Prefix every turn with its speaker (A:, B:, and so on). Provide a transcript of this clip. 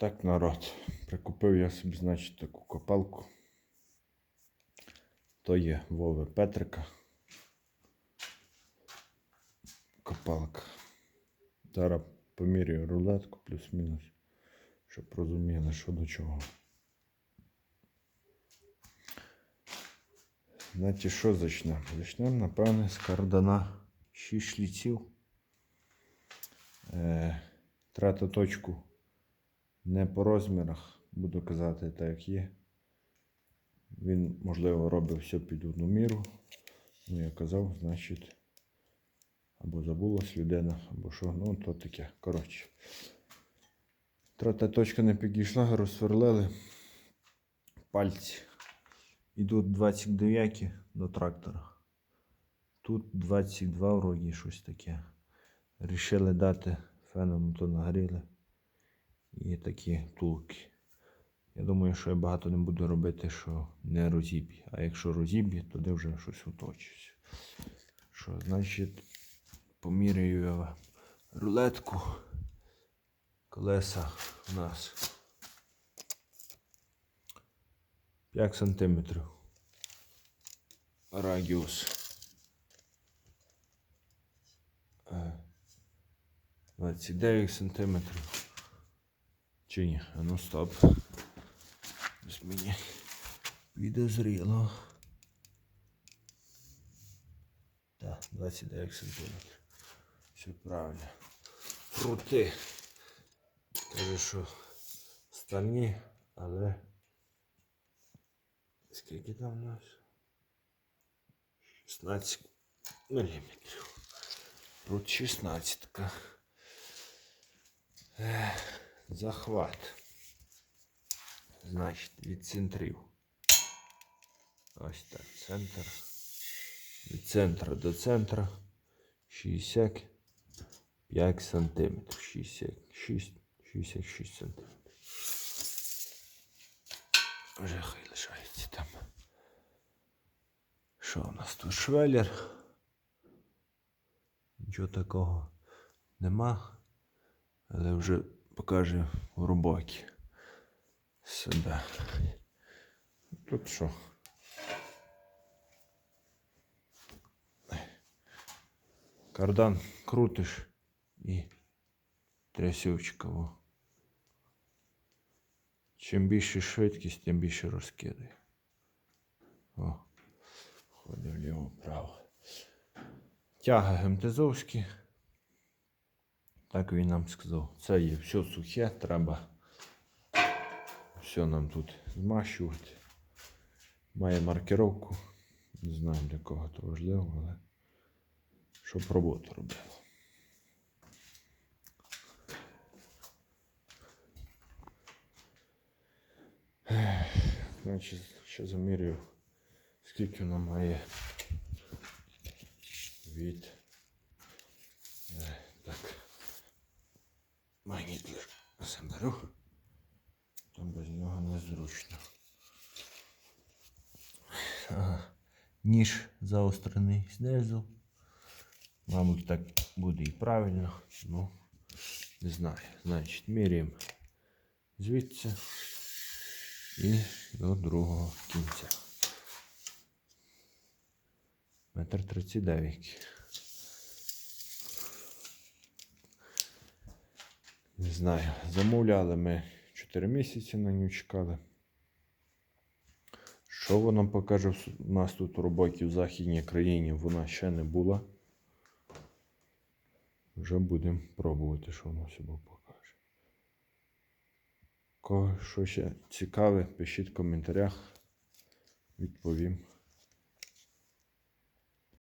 A: Так, народ. Прикупив я собі, значить, таку копалку. То є Вови Петрика. Копалка. Зараз поміряю рулетку плюс-мінус, щоб розуміли, що до чого. Значить, що зачнемо? Зачнемо, напевне, з кардана 6 шліців. Е, трата точку не по розмірах, буду казати так, як є. Він, можливо, робив все під одну міру. Ну, я казав, значить, або забулась людина, або що, ну, то таке. Коротше. Трата точка не підійшла, розсверлили. Пальці. Ідуть 29 до трактора. Тут 22 вроді щось таке. Рішили дати феном то нагріли. І такі тулки. Я думаю, що я багато не буду робити, що не розіб'є. А якщо розіб'є, тоді вже щось уточується. Що, значить, поміряю я рулетку. Колеса у нас 5 сантиметрів. Радіус. Е, 29 сантиметрів. Чи ні? Ну стоп. Ось мені підозріло. Так, 29 сантиметрів. Все правильно. Крути. Каже, що стальні, але скільки там у нас? 16 міліметрів. Рут 16. Ех, захват. Значить, від центрів. Ось так, центр. Від центра до центра 65 сантиметрів. 66, 66 сантиметрів. Вже хай лишається там. Що у нас тут швеллер? Нічого такого нема, але вже покаже в роботі себе. Тут що? Кардан крутиш і трясючка. Во. Чим більше швидкість, тим більше розкидає. О, ходив вліво-право. Тяга ГМТЗовські. Так він нам сказав. Це є все сухе, треба все нам тут змащувати. Має маркировку. Не знаю для кого то важливо, але щоб роботу робило. Значить, ще замірюю, скільки вона має від. Е, Так. Магніт лише заберу. Там без нього незручно. Ніж заострений знизу. Мабуть, так буде і правильно. Ну, не знаю. Значить, міряємо звідси і до другого кінця. Метр тридцять дев'ять. Не знаю. Замовляли ми 4 місяці на нього чекали. Що вона покаже у нас тут у роботі в Західній країні, вона ще не була. Вже будемо пробувати, що вона себе покаже. Кого що ще цікаве, пишіть в коментарях. Відповім.